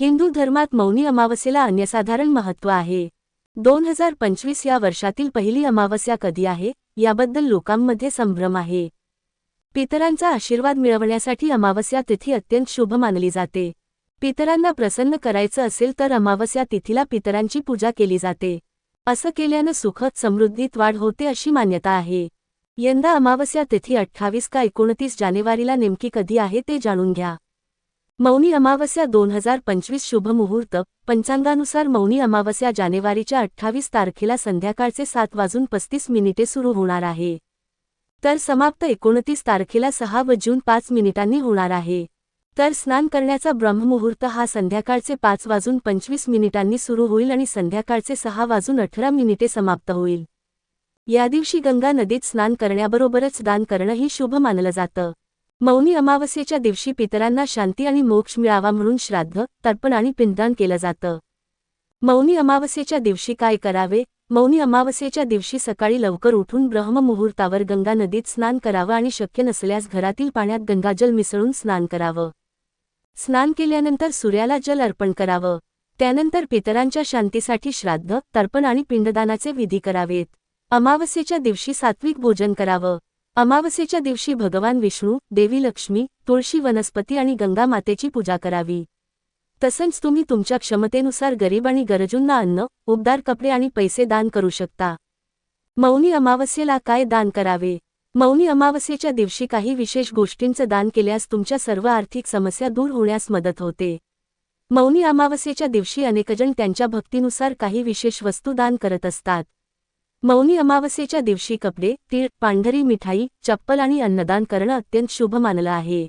हिंदू धर्मात मौनी अमावस्येला अन्यसाधारण महत्त्व आहे. दोन हजार पंचवीस या वर्षातील पहिली अमावस्या कधी आहे? याबद्दल लोकांमध्ये संभ्रम आहे. पितरांचा आशीर्वाद मिळवण्यासाठी अमावस्या तिथी अत्यंत शुभ मानली जाते. पितरांना प्रसन्न करायचं असेल तर अमावस्या तिथीला पितरांची पूजा केली जाते. असं केल्यानं सुखद समृद्धीत वाढ होते अशी मान्यता आहे. यंदा अमावस्या तिथी अठ्ठावीस का एकोणतीस जानेवारीला नेमकी कधी आहे ते जाणून घ्या. मौनी अमावस्या दोन हजार पंचवीस शुभमुहूर्त पंचांगानुसार मौनी अमावस्या जानेवारीच्या अठ्ठावीस तारखेला संध्याकाळचे सात वाजून पस्तीस मिनिटे सुरू होणार आहे. तर समाप्त एकोणतीस तारखेला सहा जून पाच मिनिटांनी होणार आहे. तर स्नान करण्याचा ब्रह्ममुहूर्त हा संध्याकाळचे पाच वाजून पंचवीस मिनिटांनी सुरू होईल आणि संध्याकाळचे सहा वाजून अठरा मिनिटे समाप्त होईल. या दिवशी गंगा नदीत स्नान करण्याबरोबरच दान करणंही शुभ मानलं जातं. मौनी अमावस्येच्या दिवशी पितरांना शांती आणि मोक्ष मिळावा म्हणून श्राद्ध तर्पण आणि पिंडदान केलं जातं. मौनी अमावस्येच्या दिवशी काय करावे? मौनी अमावस्येच्या दिवशी सकाळी लवकर उठून ब्रह्ममुहूर्तावर गंगा नदीत स्नान करावं आणि शक्य नसल्यास घरातील पाण्यात गंगाजल मिसळून स्नान करावं. स्नान केल्यानंतर सूर्याला जल अर्पण करावं. त्यानंतर पितरांच्या शांतीसाठी श्राद्ध तर्पण आणि पिंडदानाचे विधी करावेत. अमावस्येच्या दिवशी सात्विक भोजन करावं. अमावस्येच्या दिवशी भगवान विष्णू देवी लक्ष्मी तुळशी वनस्पती आणि गंगा मातेची पूजा करावी. तसंच तुम्ही तुमच्या क्षमतेनुसार गरीब आणि गरजूंना अन्न उबदार कपडे आणि पैसे दान करू शकता. मौनी अमावस्येला काय दान करावे? मौनी अमावस्येच्या दिवशी काही विशेष गोष्टींचं दान केल्यास तुमच्या सर्व आर्थिक समस्या दूर होण्यास मदत होते. मौनी अमावस्येच्या दिवशी अनेकजण त्यांच्या भक्तीनुसार काही विशेष वस्तू दान करत असतात. मौनी अमावस्येच्या दिवशी कपडे तीळ पांढरी मिठाई चप्पल आणि अन्नदान करणं अत्यंत शुभ मानलं आहे.